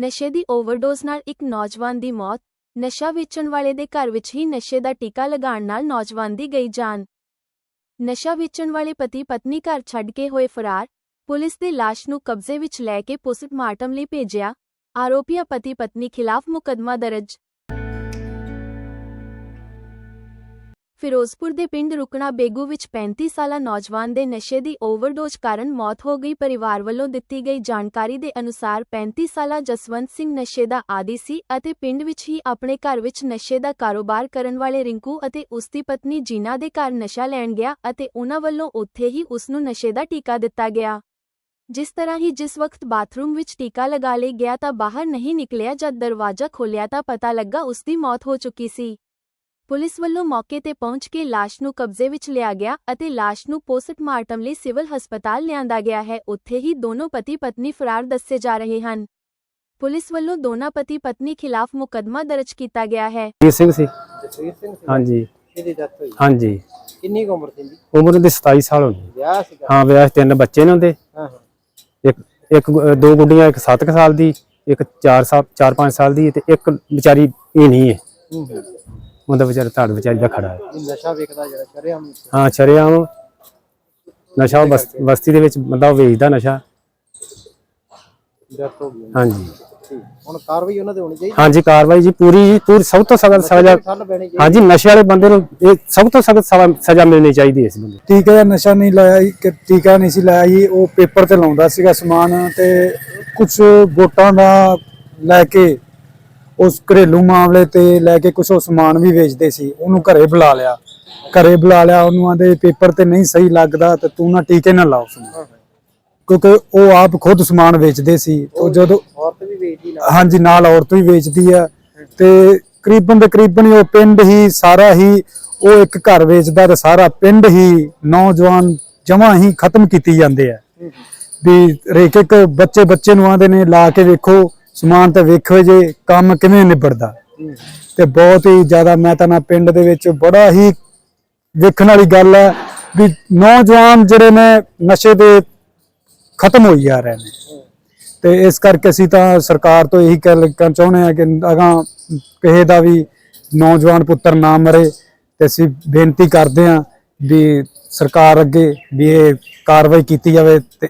ਨਸ਼ੇ ਦੀ ਓਵਰਡੋਜ਼ ਨਾਲ ਇੱਕ ਨੌਜਵਾਨ ਦੀ ਮੌਤ, ਨਸ਼ਾ ਵੇਚਣ ਵਾਲੇ ਦੇ ਘਰ ਵਿੱਚ ਹੀ ਨਸ਼ੇ ਦਾ ਟੀਕਾ ਲਗਾਉਣ ਨਾਲ ਨੌਜਵਾਨ ਦੀ ਗਈ ਜਾਨ। ਨਸ਼ਾ ਵੇਚਣ ਵਾਲੇ ਪਤੀ ਪਤਨੀ ਘਰ ਛੱਡ ਕੇ ਹੋਏ ਫਰਾਰ, ਪੁਲਿਸ ਦੇ ਲਾਸ਼ ਨੂੰ ਕਬਜ਼ੇ ਵਿੱਚ ਲੈ ਕੇ ਪੋਸਟਮਾਰਟਮ ਲਈ ਭੇਜਿਆ, ਆਰੋਪੀਆ ਪਤੀ ਪਤਨੀ ਖਿਲਾਫ ਮੁਕੱਦਮਾ ਦਰਜ। ਫਿਰੋਜ਼ਪੁਰ ਦੇ ਪਿੰਡ ਰੁਕਣਾ ਬੇਗੂ ਵਿੱਚ 35 ਸਾਲਾ ਨੌਜਵਾਨ ਦੇ ਨਸ਼ੇ ਦੀ ਓਵਰਡੋਜ਼ ਕਾਰਨ ਮੌਤ ਹੋ ਗਈ। ਪਰਿਵਾਰ ਵੱਲੋਂ ਦਿੱਤੀ ਗਈ ਜਾਣਕਾਰੀ ਦੇ ਅਨੁਸਾਰ 35 ਸਾਲਾ ਜਸਵੰਤ ਸਿੰਘ ਨਸ਼ੇ ਦਾ ਆਦੀ ਸੀ ਅਤੇ ਪਿੰਡ ਵਿੱਚ ਹੀ ਆਪਣੇ ਘਰ ਵਿੱਚ ਨਸ਼ੇ ਦਾ ਕਾਰੋਬਾਰ ਕਰਨ ਵਾਲੇ ਰਿੰਕੂ ਅਤੇ ਉਸ ਦੀ ਪਤਨੀ ਜੀਨਾ ਦੇ ਘਰ ਨਸ਼ਾ ਲੈਣ ਗਿਆ ਅਤੇ ਉਹਨਾਂ ਵੱਲੋਂ ਉੱਥੇ ਹੀ ਉਸ ਨੂੰ ਨਸ਼ੇ ਦਾ ਟੀਕਾ ਦਿੱਤਾ ਗਿਆ। ਜਿਸ ਤਰ੍ਹਾਂ ਹੀ ਜਿਸ ਵਕਤ ਬਾਥਰੂਮ ਵਿੱਚ ਟੀਕਾ ਲਗਾ ਲਈ ਗਿਆ ਤਾਂ ਬਾਹਰ ਨਹੀਂ ਨਿਕਲਿਆ ਜਦ ਦਰਵਾਜ਼ਾ ਖੋਲ੍ਹਿਆ ਤਾਂ ਪਤਾ ਲੱਗਾ ਉਸ ਦੀ ਮੌਤ ਹੋ ਚੁੱਕੀ ਸੀ। ਪੁਲਿਸ ਵੱਲੋਂ ਮੌਕੇ ਤੇ ਪਹੁੰਚ ਕੇ ਲਾਸ਼ ਨੂੰ ਕਬਜ਼ੇ ਵਿੱਚ ਲਿਆ ਗਿਆ ਅਤੇ ਲਾਸ਼ ਨੂੰ ਪੋਸਟਮਾਰਟਮ ਲਈ ਸਿਵਲ ਹਸਪਤਾਲ ਲਿਆਂਦਾ ਗਿਆ ਹੈ। ਉੱਥੇ ਹੀ ਦੋਨੋਂ ਪਤੀ ਪਤਨੀ ਫਰਾਰ ਦੱਸੇ ਜਾ ਰਹੇ ਹਨ। ਪੁਲਿਸ ਵੱਲੋਂ ਦੋਨਾਂ ਪਤੀ ਪਤਨੀ ਖਿਲਾਫ ਮੁਕੱਦਮਾ ਦਰਜ ਕੀਤਾ ਗਿਆ ਹੈ। ਜੀਤ ਸਿੰਘ ਸੀ। ਜਸਵੀਰ ਸਿੰਘ ਸੀ। ਹਾਂਜੀ। ਇਹਦੀ ਡੈਥ ਹੋਈ? ਹਾਂਜੀ। ਕਿੰਨੀ ਕੁ ਉਮਰ ਸੀ ਜੀ? ਉਮਰ ਦੇ 27 ਸਾਲ ਹੋਣੀ। ਵਿਆਹ ਸੀਗਾ? ਹਾਂ ਵਿਆਹ 'ਚ ਤਿੰਨ ਬੱਚੇ ਨੇ ਉਹਦੇ। ਹਾਂ ਹਾਂ। ਇੱਕ ਇੱਕ ਗੁ- ਦੋ ਗੁੱਡੀਆਂ ਇੱਕ 7 ਸਾਲ ਦੀ ਇੱਕ 4 ਸਾਲ 4-5 ਸਾਲ ਦੀ ਤੇ ਇੱਕ ਵਿਚਾਰੀ ਇਹ ਨਹੀਂ ਹੈ। ਹੂੰ ਹੂੰ। ਉਹਦਾ ਵਿਚਾਰਾ ਧੜ ਵਿਚਾਰੀ ਦਾ ਖੜਾ ਹੈ। ਇਹ ਨਸ਼ਾ ਵੇਚਦਾ ਜਿਹੜਾ ਸ਼ਰੇਆਮ ਹਾਂ ਸ਼ਰੇਆਮ। ਨਸ਼ਾ ਉਹ ਬਸ- ਬਸਤੀ ਦੇ ਵਿੱਚ ਬੰਦਾ ਉਹ ਵੇਚਦਾ ਨਸ਼ਾ। ਡੈਥ ਹੋ ਗਈ। ਹਾਂਜੀ। ਹੁਣ ਕਾਰਵਾਈ ਉਹਨਾਂ ਤੇ ਹੋਣੀ ਚਾਹੀਦੀ? ਹਾਂਜੀ ਕਾਰਵਾਈ ਜੀ ਪੂਰੀ ਜੀ ਪੂਰੀ ਸਭ ਤੋਂ ਸਖਤ ਸਜ਼ਾ ਠੱਲ ਪੈਣੀ ਚਾਹੀਦੀ। ਹਾਂਜੀ ਨਸ਼ੇ ਵਾਲੇ ਬੰਦੇ ਨੂੰ ਇਹ ਸਭ ਤੋਂ ਸਖਤ ਸਜ਼ਾ ਮਿਲਣੀ ਚਾਹੀਦੀ ਹੈ ਇਸ ਬੰਦੇ ਨੂੰ। ਟੀਕੇ ਦਾ ਨਸ਼ਾ ਨਹੀਂ ਲਾਇਆ ਜੀ ਕਿ ਟੀਕਾ ਨਹੀਂ ਸੀ ਲਾਇਆ ਜੀ ਉਹ ਪੇਪਰ ਤੇ ਲਾਉਂਦਾ ਸੀਗਾ ਸਮਾਨ ਤੇ ਕੁਝ ਵੋਟਾਂ ਦਾ ਲੈ ਕੇ ਉਸ ਘਰੇਲੂ ਮਾਮਲੇ ਤੇ ਲੈ ਕੇ ਕੁਝ ਉਹ ਸਮਾਨ ਵੀ ਵੇਚਦੇ ਸੀ ਉਹਨੂੰ ਘਰੇ ਬੁਲਾ ਲਿਆ। ਘਰੇ ਬੁਲਾ ਲਿਆ ਉਹਨੂੰ ਆਂਦੇ ਪੇਪਰ ਤੇ ਨਹੀਂ ਸਹੀ ਲੱਗਦਾ ਤੇ ਤੂੰ ਨਾ ਟੀਕੇ ਨਾ ਲਾਓ ਉਸਨੂੰ ਕਿਉਂਕਿ ਉਹ ਆਪ ਖੁਦ ਸਮਾਨ ਵੇਚਦੇ ਸੀ ਉਹ ਜਦੋਂ ਔਰਤ ਵੀ ਵੇਚਦੀ ਨਾ ਹਾਂਜੀ ਨਾਲ ਔਰਤ ਵੀ ਵੇਚਦੀ ਆ ਤੇ ਕਰੀਬਨ ਦੇ ਕਰੀਬਨ ਉਹ ਪਿੰਡ ਹੀ ਸਾਰਾ ਹੀ ਉਹ ਇੱਕ ਘਰ ਵੇਚਦਾ ਤੇ ਸਾਰਾ ਪਿੰਡ ਹੀ ਨੌਜਵਾਨ ਜਮਾਂ ਹੀ ਖਤਮ ਕੀਤੀ ਜਾਂਦੇ ਆ। ਵੀ ਰੇਕ ਇੱਕ ਬੱਚੇ ਬੱਚੇ ਨੂੰ ਆਂਦੇ ਨੇ ਲਾ ਕੇ ਵੇਖੋ ਸਮਾਨ ਤੇ ਵੇਖੋ ਜੇ ਕੰਮ ਕਿਵੇਂ ਨਿਬੜਦਾ। ਤੇ ਬਹੁਤ ਹੀ ਜ਼ਿਆਦਾ ਮੈਂ ਤਾਂ ਨਾ ਪਿੰਡ ਦੇ ਵਿੱਚ ਬੜਾ ਹੀ ਵੇਖਣ ਵਾਲੀ ਗੱਲ ਹੈ ਵੀ ਨੌਜਵਾਨ ਜਿਹੜੇ ਨੇ ਨਸ਼ੇ ਦੇ ਖਤਮ ਹੋਈ ਜਾ ਰਹੇ ਨੇ। ਤੇ ਇਸ ਕਰਕੇ ਅਸੀਂ ਤਾਂ ਸਰਕਾਰ ਤੋਂ ਇਹੀ ਕਹਿ ਕਹਿਣਾ ਚਾਹੁੰਦੇ ਆ ਕਿ ਅਗਾਂ ਕਿਸੇ ਦਾ ਵੀ ਨੌਜਵਾਨ ਪੁੱਤਰ ਨਾ ਮਰੇ। ਤੇ ਅਸੀਂ ਬੇਨਤੀ ਕਰਦੇ ਆ ਵੀ ਸਰਕਾਰ ਅੱਗੇ ਵੀ ਇਹ ਕਾਰਵਾਈ ਕੀਤੀ ਜਾਵੇ ਤੇ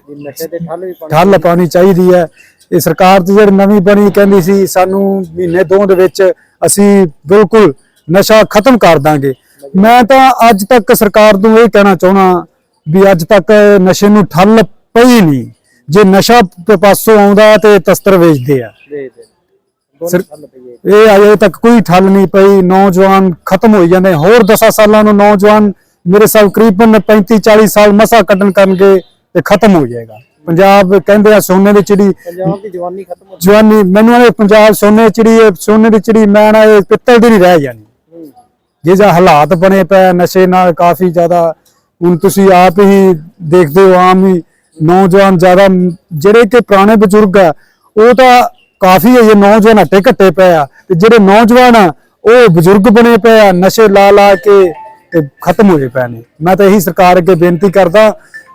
ਠੱਲ ਪਾਣੀ ਚਾਹੀਦੀ ਹੈ। ਇਹ ਸਰਕਾਰ ਤੇ ਜਿਹੜੀ ਨਵੀਂ ਬਣੀ ਕਹਿੰਦੀ ਸੀ ਸਾਨੂੰ ਮਹੀਨੇ ਦੋ ਦੇ ਵਿੱਚ ਅਸੀਂ ਬਿਲਕੁਲ ਨਸ਼ਾ ਖਤਮ ਕਰ ਦਾਂਗੇ। ਮੈਂ ਤਾਂ ਅੱਜ ਤੱਕ ਸਰਕਾਰ ਨੂੰ ਇਹ ਕਹਿਣਾ ਚਾਹਣਾ ਵੀ ਅੱਜ ਤੱਕ ਨਸ਼ੇ ਨੂੰ ਠੱਲ ਪਈ ਨਹੀਂ। ਜੇ ਨਸ਼ਾ ਪਾਸੋਂ ਆਉਂਦਾ ਤੇ ਤਸਤਰ ਵੇਚਦੇ ਆ। ਦੇ ਦੇ ਇਹ ਅਜੇ ਤੱਕ ਕੋਈ ਠੱਲ ਨਹੀਂ ਪਈ। ਨੌਜਵਾਨ ਖਤਮ ਹੋਈ ਜਾਂਦੇ। ਹੋਰ 10 ਸਾਲਾਂ ਨੂੰ ਨੌਜਵਾਨ ਮੇਰੇ ਸਾਲ ਕਰੀਬਨ 35 40 ਸਾਲ ਮਸਾ ਕੱਢਣ ਕਰਨਗੇ ਤੇ ਖਤਮ ਹੋ ਜਾਏਗਾ। ਪੰਜਾਬ ਕਹਿੰਦੇ ਆ ਸੋਨੇ ਦੀ ਚਿੜੀ। ਪੰਜਾਬ ਦੀ ਜਵਾਨੀ ਖਤਮ ਹੋ ਜਵਾਨੀ ਮੈਨੂੰ ਇਹ ਪੰਜਾਬ ਸੋਨੇ ਦੀ ਚਿੜੀ ਹੈ ਸੋਨੇ ਦੀ ਚਿੜੀ ਮੈਂ ਨਾ ਇਹ ਪਿੱਤਲ ਦੀ ਨਹੀਂ ਰਹਿ ਜਾਣੀ। ਗਈ ਜੇ ਜਾ ਹਾਲਾਤ ਬਣੇ ਪਏ ਨਸ਼ੇ ਨਾਲ ਕਾਫੀ ਜ਼ਿਆਦਾ ਹੁਣ ਤੁਸੀਂ ਆਪ ਹੀ ਦੇਖਦੇ ਹੋ ਆਮ ਹੀ ਨੌਜਵਾਨ ਜ਼ਿਆਦਾ ਜਿਹੜੇ ਕਿ ਪੁਰਾਣੇ ਬਜ਼ੁਰਗ ਆ ਉਹ ਤਾਂ ਕਾਫੀ ਇਹ ਨੌਜਵਾਨ ਹੱਟੇ ਘੱਟੇ ਪਏ ਆ ਤੇ ਜਿਹੜੇ ਨੌਜਵਾਨ ਆ ਉਹ ਬਜ਼ੁਰਗ ਬਣੇ ਪਏ ਆ ਨਸ਼ੇ ਲਾ ਲਾ ਕੇ ਖਤਮ ਹੋਏ ਪਏ ਨੇ। ਮੈਂ ਤਾਂ ਇਹੀ ਸਰਕਾਰ ਅੱਗੇ ਬੇਨਤੀ ਕਰਦਾ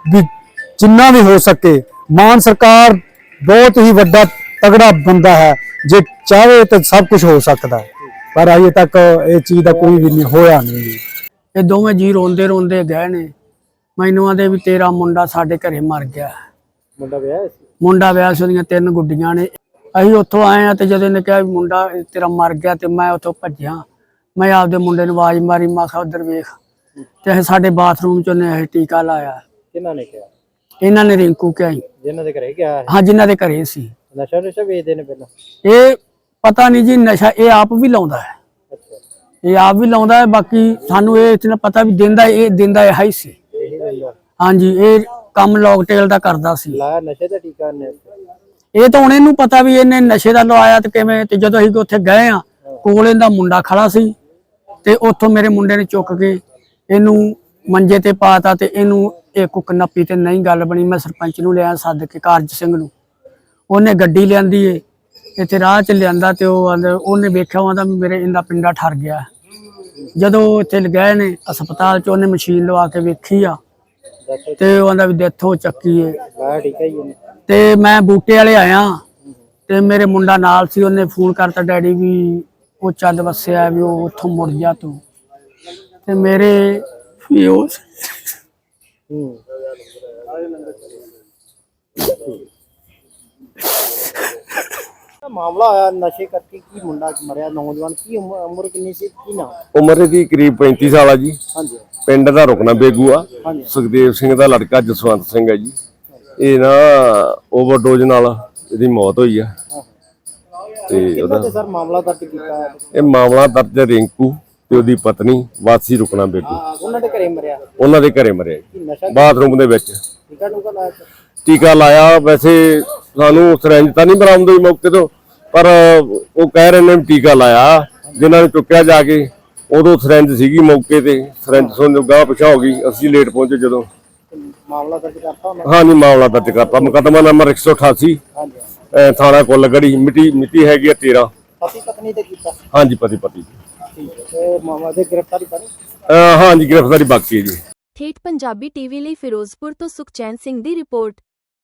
ਵੀ ਜਿੰਨਾ ਵੀ ਹੋ ਸਕੇ। ਮਾਨ ਸਰਕਾਰ ਬਹੁਤ ਹੀ ਵੱਡਾ ਤਗੜਾ ਬੰਦਾ ਹੈ। ਜੇ ਚਾਹੇ ਤਾਂ ਸਭ ਕੁਝ ਹੋ ਸਕਦਾ ਹੈ। ਪਰ ਅਜੇ ਤੱਕ ਇਹ ਚੀਜ਼ ਦਾ ਕੋਈ ਵੀ ਨਹੀਂ ਹੋਇਆ ਨਹੀਂ। ਇਹ ਦੋਵੇਂ ਜੀ ਰੋਂਦੇ ਰੋਂਦੇ ਗਏ ਨੇ। ਮੈਨੂੰ ਆਂਦੇ ਵੀ ਤੇਰਾ ਮੁੰਡਾ ਸਾਡੇ ਘਰੇ ਮਰ ਗਿਆ ਮੁੰਡਾ ਵਿਆਹ ਸੀ? ਮੁੰਡਾ ਵਿਆਹ ਸੀ ਉਹਦੀਆਂ ਤਿੰਨ ਗੁੱਡੀਆਂ ਨੇ। ਅਸੀਂ ਉੱਥੋਂ ਆਏ ਆ ਤੇ ਜਦੋਂ ਇਹਨੇ ਕਿਹਾ ਵੀ ਮੁੰਡਾ ਤੇਰਾ ਮਰ ਗਿਆ ਤੇ ਮੈਂ ਉੱਥੋਂ ਭੱਜਿਆ। ਮੈਂ ਆਪਦੇ ਮੁੰਡੇ ਨੂੰ ਆਵਾਜ਼ ਮਾਰੀ ਮੈਂ ਕਿਹਾ ਉਧਰ ਵੇਖ। ਤੇ ਸਾਡੇ ਬਾਥਰੂਮ ਚ ਇਹ ਟੀਕਾ ਲਾਇਆ। ਕਿਹਨਾਂ ਨੇ ਕਿਹਾ? ਇਹਨਾਂ ਨੇ ਰਿੰਕੂ ਕਿਹਾ ਸੀ। ਜਿਨ੍ਹਾਂ ਦੇ ਘਰੇ ਗਿਆ ਹੈ ਹਾਂ ਜਿਨ੍ਹਾਂ ਦੇ ਘਰੇ ਸੀ। ਨਸ਼ਾ ਨਸ਼ਾ ਵੇਚਦੇ ਨੇ ਪਹਿਲਾਂ? ਇਹ ਪਤਾ ਨਹੀਂ ਜੀ ਨਸ਼ਾ ਇਹ ਆਪ ਵੀ ਲਾਉਂਦਾ ਹੈ। ਅੱਛਾ। ਇਹ ਆਪ ਵੀ ਲਾਉਂਦਾ ਹੈ ਬਾਕੀ ਸਾਨੂੰ ਇਹ ਇਤਨਾ ਪਤਾ ਵੀ ਦਿੰਦਾ ਇਹ ਦਿੰਦਾ ਇਹ ਹੀ ਸੀ। ਇਹੀ ਹਾਂਜੀ ਇਹ ਕੰਮ ਲੌਕਟੇਲ ਦਾ ਕਰਦਾ ਸੀ। ਲਾਇਆ ਨਸ਼ੇ ਦਾ ਟੀਕਾ ਨੇ ਇਹ ਤਾਂ ਹੁਣ ਇਹਨੂੰ ਪਤਾ ਵੀ ਇਹਨੇ ਨਸ਼ੇ ਦਾ ਲਵਾਇਆ ਤੇ ਕਿਵੇਂ ਤੇ ਜਦੋਂ ਅਸੀਂ ਉੱਥੇ ਗਏ ਆ ਕੋਲ ਇਹਦਾ ਮੁੰਡਾ ਖੜਾ ਸੀ ਤੇ ਉੱਥੋਂ ਮੇਰੇ ਮੁੰਡੇ ਨੇ ਚੁੱਕ ਕੇ ਇਹਨੂੰ ਮੰਜੇ ਤੇ ਪਾਤਾ ਤੇ ਇਹਨੂੰ ਇਹ ਕੁੱਕ ਨੱਪੀ ਤੇ ਨਹੀਂ ਗੱਲ ਬਣੀ, ਮੈਂ ਸਰਪੰਚ ਨੂੰ ਲਿਆ ਸੱਦ ਕੇ ਕਾਰਜ ਸਿੰਘ ਨੂੰ। ਉਹਨੇ ਗੱਡੀ ਲਿਆਂਦੀ ਏ, ਇੱਥੇ ਰਾਹ ਚ ਲਿਆਂਦਾ ਤੇ ਉਹ ਆਂਦਾ, ਉਹਨੇ ਵੇਖਿਆ ਉਹਦਾ ਮੇਰੇ ਇਹਦਾ ਪਿੰਡਾ ਠਰ ਗਿਆ। ਜਦੋਂ ਇੱਥੇ ਗਏ ਨੇ ਹਸਪਤਾਲ ਚ, ਉਹਨੇ ਮਸ਼ੀਨ ਲਵਾ ਕੇ ਵੇਖੀ ਆ। ਤੇ ਉਹ ਆਂਦਾ ਵੀ ਡੈਥ ਹੋ ਚੱਕੀ ਏ। ਤੇ ਮੈਂ ਬੂਟੇ ਵਾਲੇ ਆਇਆ, ਤੇ ਮੇਰੇ ਮੁੰਡਾ ਨਾਲ ਸੀ, ਉਹਨੇ ਫੋਨ ਕਰਤਾ, ਡੈਡੀ ਵੀ ਉਹ ਚੰਦ ਵਸਿਆ ਵੀ ਉਹ ਉੱਥੋਂ ਮੁੜ ਜਾ ਤੂੰ। ਤੇ ਮੇਰੇ ਵੀ ਉਹ ਹੂੰ। ਮਾਮਲਾ ਆਇਆ ਨਸ਼ੇ ਕਰਕੇ ਕੀ ਮੁੰਡਾ ਮਰਿਆ ਨੌਜਵਾਨ ਕੀ ਉਮ- ਉਮਰ ਕਿੰਨੀ ਸੀ ਕੀ ਨਾਮ ਉਮਰ ਇਹਦੀ ਕਰੀਬ 35 ਸਾਲ ਆ ਜੀ। ਹਾਂਜੀ। ਪਿੰਡ ਦਾ ਰੁਕਣਾ ਬੇਗੂ ਆ। ਹਾਂਜੀ। ਸੁਖਦੇਵ ਸਿੰਘ ਦਾ ਲੜਕਾ ਜਸਵੰਤ ਸਿੰਘ ਹੈ ਜੀ। ਇਹ ਨਾ ਓਵਰਡੋਜ਼ ਨਾਲ ਇਹਦੀ ਮੌਤ ਹੋਈ ਆ। ਤੇ ਕਿੰਨਾ ਉਹਦਾ ਤੇ ਸਰ ਮਾਮਲਾ ਦਰਜ ਕੀਤਾ ਹੈ? ਇਹ ਮਾਮਲਾ ਦਰਜ ਹੈ ਰਿੰਕੂ। ਤੇ ਉਹਦੀ ਪਤਨੀ ਵਾਸੀ ਰੁਕਣਾ ਹਾਂ, ਉਹਨਾਂ ਦੇ ਘਰੇ ਮਰਿਆ। ਉਹਨਾਂ ਦੇ ਘਰੇ ਮਰਿਆ ਜੀ, ਨਸ਼ਾ ਬਾਥਰੂਮ ਦੇ ਵਿੱਚ। ਟੀਕਾ ਟੂਕਾ ਲਾਇਆ ਸੀ? ਟੀਕਾ ਲਾਇਆ ਵੈਸੇ ਸਾਨੂੰ ਸਰੰਜ ਤਾਂ ਨਹੀਂ ਬਰਾਮਦ ਹੋਈ ਮੌਕੇ ਤੋਂ ਪਰ ਉਹ ਕਹਿ ਰਹੇ ਨੇ ਵੀ ਟੀਕਾ ਲਾਇਆ ਜਿਨ੍ਹਾਂ ਨੇ ਚੁੱਕਿਆ ਜਾ ਕੇ। ਉਦੋਂ ਸਰੰਜ ਸੀਗੀ ਮੌਕੇ ਤੇ ਸਰੰਜ ਸੁਣ ਗਾਹ ਪਿਛਾ ਹੋ ਗਈ ਅਸੀਂ ਲੇਟ ਪਹੁੰਚੇ ਜਦੋਂ। ਤੇ ਮਾਮਲਾ ਦਰਜ ਕਰਤਾ ਉਹਨਾਂ ਹਾਂਜੀ ਮਾਮਲਾ ਦਰਜ ਕਰਤਾ। ਮੁਕੱਦਮਾ ਨੰਬਰ 188 ਹਾਂਜੀ। ਅਹ ਥਾਣਾ ਕੁੱਲਗੜੀ ਮਿੱਟੀ ਮਿੱਟੀ ਹੈਗੀ ਆ 13 ਪਤੀ ਪਤਨੀ ਤੇ ਕੀਤਾ? ਹਾਂਜੀ ਪਤੀ ਪਤੀ ਤੇ ਮਾਮਲਾ ਦੇ ਗ੍ਰਿਫਤਾਰੀ ਕਰੀ ਅਹ ਹਾਂਜੀ, ਗ੍ਰਿਫਤਾਰੀ ਬਾਕੀ ਹੈ ਜੀ। ਠੇਠ ਪੰਜਾਬੀ ਟੀਵੀ ਲਈ ਫਿਰੋਜ਼ਪੁਰ ਤੋਂ ਸੁਖਚੈਨ ਸਿੰਘ ਦੀ ਰਿਪੋਰਟ।